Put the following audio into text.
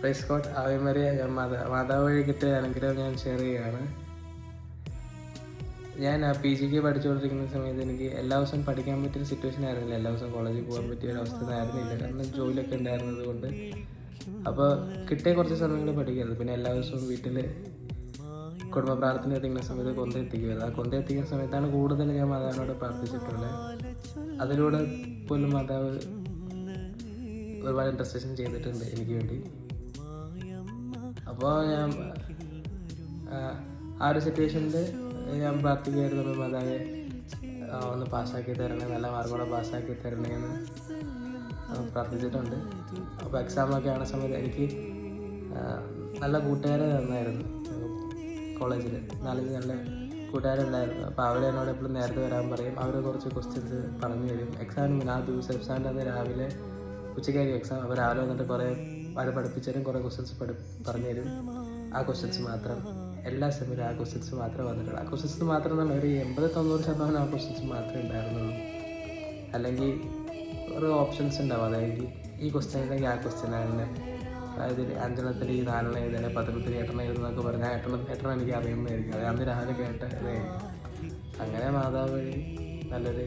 Price coat മാതാ മാതാവ് വഴി കിട്ടിയ അനുഗ്രഹം ഞാൻ ഷെയർ ചെയ്യുകയാണ്. ഞാൻ പി ജിക്ക് പഠിച്ചുകൊണ്ടിരിക്കുന്ന സമയത്ത് എനിക്ക് എല്ലാ ദിവസവും പഠിക്കാൻ പറ്റിയ സിറ്റുവേഷൻ ആയിരുന്നില്ല. എല്ലാ ദിവസവും കോളേജിൽ പോകാൻ പറ്റിയ ഒരു അവസ്ഥ ആയിരുന്നില്ല. കാരണം ജോലിയൊക്കെ ഉണ്ടായിരുന്നത് കൊണ്ട്. അപ്പോൾ കിട്ടിയ കുറച്ച് സമയങ്ങൾ പഠിക്കരുത് പിന്നെ എല്ലാ ദിവസവും വീട്ടിൽ കുടുംബ പ്രാർത്ഥന എത്തിക്കുന്ന സമയത്ത് കൊണ്ടെത്തിക്കുമായിരുന്നു ആ കൊണ്ടെത്തിക്കുന്ന സമയത്താണ് കൂടുതൽ ഞാൻ മാതാവിനോട് പ്രാർത്ഥിച്ചിട്ടുള്ളത്. അതിലൂടെ പോലും മാതാവ് ഒരുപാട് ഇൻട്രസ്റ്റേഷൻ ചെയ്തിട്ടുണ്ട് എനിക്ക് വേണ്ടി. അപ്പോൾ ഞാൻ ആ, ഒരു സിറ്റുവേഷനിൽ ഞാൻ പ്രാർത്ഥിക്കുമായിരുന്നു മാതാവെ ഒന്ന് പാസ്സാക്കി തരണേ നല്ല മാർക്കോടെ പാസ്സാക്കി തരണേ എന്ന് പ്രാർത്ഥിച്ചിട്ടുണ്ട്. അപ്പോൾ എക്സാമൊക്കെ ആണ സമയത്ത് എനിക്ക് നല്ല കൂട്ടുകാരെ തന്നായിരുന്നു കോളേജിൽ നാലഞ്ച് നല്ല കൂട്ടുകാരുണ്ടായിരുന്നു അപ്പോൾ അവർ എന്നോട് എപ്പോഴും നേരത്തെ വരാൻ പറയും. അവർ കുറച്ച് ക്വസ്റ്റ്യൻസ് പറഞ്ഞു തരും. എക്സാമിന് ആ ദിവസം എക്സാമിന്റെ അന്ന് രാവിലെ ഉച്ചയ്ക്കായിരിക്കും എക്സാം അപ്പോൾ രാവിലെ വന്നിട്ട് കുറേ അവർ പഠിപ്പിച്ചാലും കുറേ ക്വസ്റ്റ്യൻസ് പഠി പറഞ്ഞു തരും ആ ക്വസ്റ്റ്യൻസ് മാത്രം എല്ലാ സെമ്മിലും ആ ക്വസ്റ്റ്യൻസ് മാത്രമേ വന്നിട്ടുള്ളൂ. ആ ക്വസ്റ്റ്യൻസ് മാത്രം തന്നെ ഒരു എൺപത് തൊണ്ണൂറ് ശതമാനം ആ ക്വസ്റ്റ്യൻസ് മാത്രമേ ഉണ്ടായിരുന്നുള്ളൂ. അല്ലെങ്കിൽ ഒരു ഓപ്ഷൻസ് ഉണ്ടാവും. അതായത് ഈ ക്വസ്റ്റ്യൻ അല്ലെങ്കിൽ ആ ക്വസ്റ്റ്യൻ ആണ്. അതായത് അഞ്ചെണ്ണത്തിൽ ഈ നാലെണ്ണം എഴുതാൻ പത്രത്തിൽ എട്ടെണ്ണം എഴുതുന്നൊക്കെ പറഞ്ഞാൽ എട്ടെണ്ണം എട്ടെണ്ണം എനിക്ക് അറിയുന്നതായിരിക്കും അത് അന്ന് രാവിലെ കേട്ട ഇതായിരിക്കും അങ്ങനെ മാതാവ് വഴി നല്ലൊരു